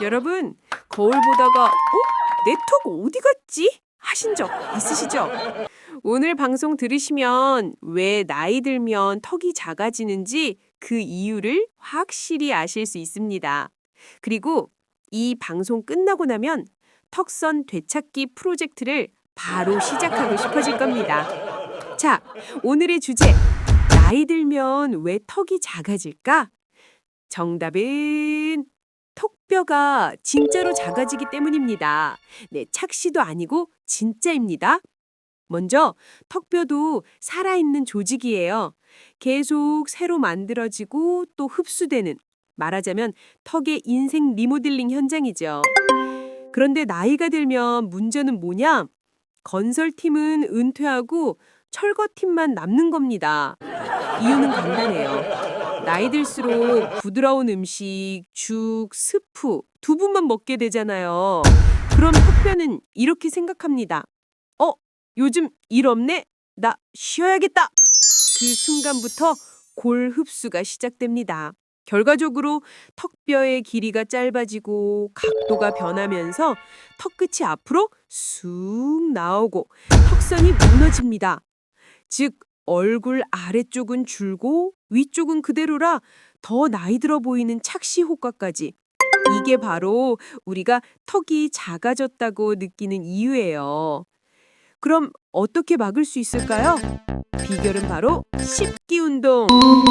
여러분, 거울 보다가 어? 내턱 어디 갔지? 하신 적 있으시죠? 오늘 방송 들으시면 왜 나이 들면 턱이 작아지는지 그 이유를 확실히 아실 수 있습니다. 그리고 이 방송 끝나고 나면 턱선 되찾기 프로젝트를 바로 시작하고 싶어질 겁니다. 자, 오늘의 주제. 나이 들면 왜 턱이 작아질까? 정답은 턱뼈가 진짜로 작아지기 때문입니다. 네, 착시도 아니고 진짜입니다. 먼저 턱뼈도 살아있는 조직이에요. 계속 새로 만들어지고 또 흡수되는 말하자면 턱의 인생 리모델링 현장이죠. 그런데 나이가 들면 문제는 뭐냐? 건설팀은 은퇴하고 철거팀만 남는 겁니다. 이유는 간단해요. 나이 들수록 부드러운 음식, 죽, 스프, 두부만 먹게 되잖아요. 그럼 턱뼈는 이렇게 생각합니다. 어, 요즘 일 없네? 나 쉬어야겠다. 그 순간부터 골 흡수가 시작됩니다. 결과적으로 턱뼈의 길이가 짧아지고 각도가 변하면서 턱끝이 앞으로 쑥 나오고 턱선이 무너집니다. 즉 얼굴 아래쪽은 줄고 위쪽은 그대로라 더 나이 들어 보이는 착시 효과까지. 이게 바로 우리가 턱이 작아졌다고 느끼는 이유예요. 그럼 어떻게 막을 수 있을까요? 비결은 바로 씹기 운동.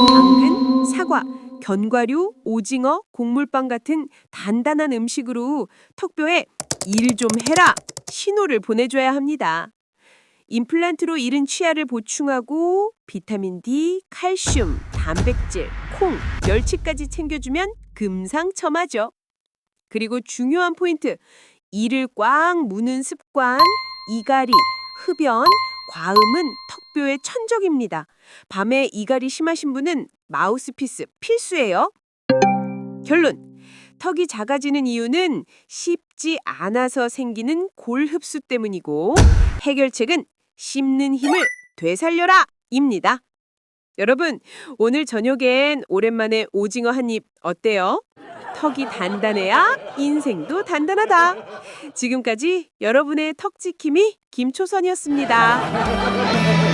당근, 사과, 견과류, 오징어, 곡물빵 같은 단단한 음식으로 턱뼈에 일 좀 해라 신호를 보내줘야 합니다. 임플란트로 잃은 치아를 보충하고 비타민 D, 칼슘, 단백질, 콩, 멸치까지 챙겨주면 금상첨화죠. 그리고 중요한 포인트, 이를 꽉 무는 습관, 이갈이, 흡연, 과음은 턱뼈의 천적입니다. 밤에 이갈이 심하신 분은 마우스피스 필수예요. 결론. 턱이 작아지는 이유는 씹지 않아서 생기는 골 흡수 때문이고 해결책은 씹는 힘을 되살려라 입니다. 여러분, 오늘 저녁엔 오랜만에 오징어 한 입 어때요? 턱이 단단해야 인생도 단단하다. 지금까지 여러분의 턱 지킴이 김초선이었습니다.